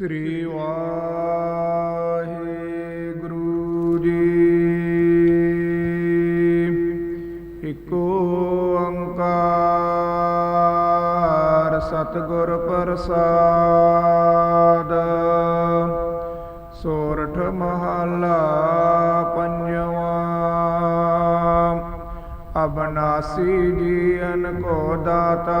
ਸ੍ਰੀ ਵਾਹਿਗੁਰੂ ਜੀ। ਇਕ ਓੰਕਾਰ ਸਤਿਗੁਰ ਪ੍ਰਸਾਦ। ਸੋਰਠ ਮਹਲਾ ਪੰਜਵਾਂ। ਅਬਨਾਸੀ ਜੀਵਨ ਕੋ ਦਾਤਾ।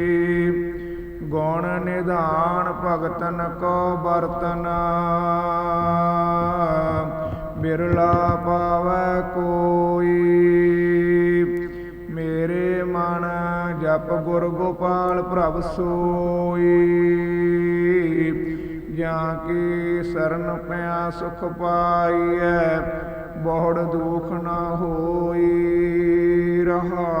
ਭਗਤਨ ਕੋ ਬਰਤਨ ਬਿਰਲਾ ਪਾਵੈ ਕੋਈ। ਮੇਰੇ ਮਨ ਜਪ ਗੁਰ ਗੋਪਾਲ ਪ੍ਰਭ ਸੋਈ। ਜਾਂ ਕੀ ਸਰਨ ਪਿਆ ਸੁਖ ਪਾਈਐ ਬਹੁੜ ਦੁਖ ਨਾ ਹੋਈ ਰਹਾਉ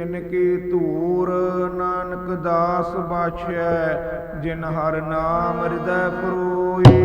ਤਿਨ ਕੀ ਧੂਰ ਨਾਨਕ ਦਾਸ ਬਾਛੈ ਜਿਨ ਹਰ ਨਾਮ ਹਿਰਦੈ ਪਰੋਈ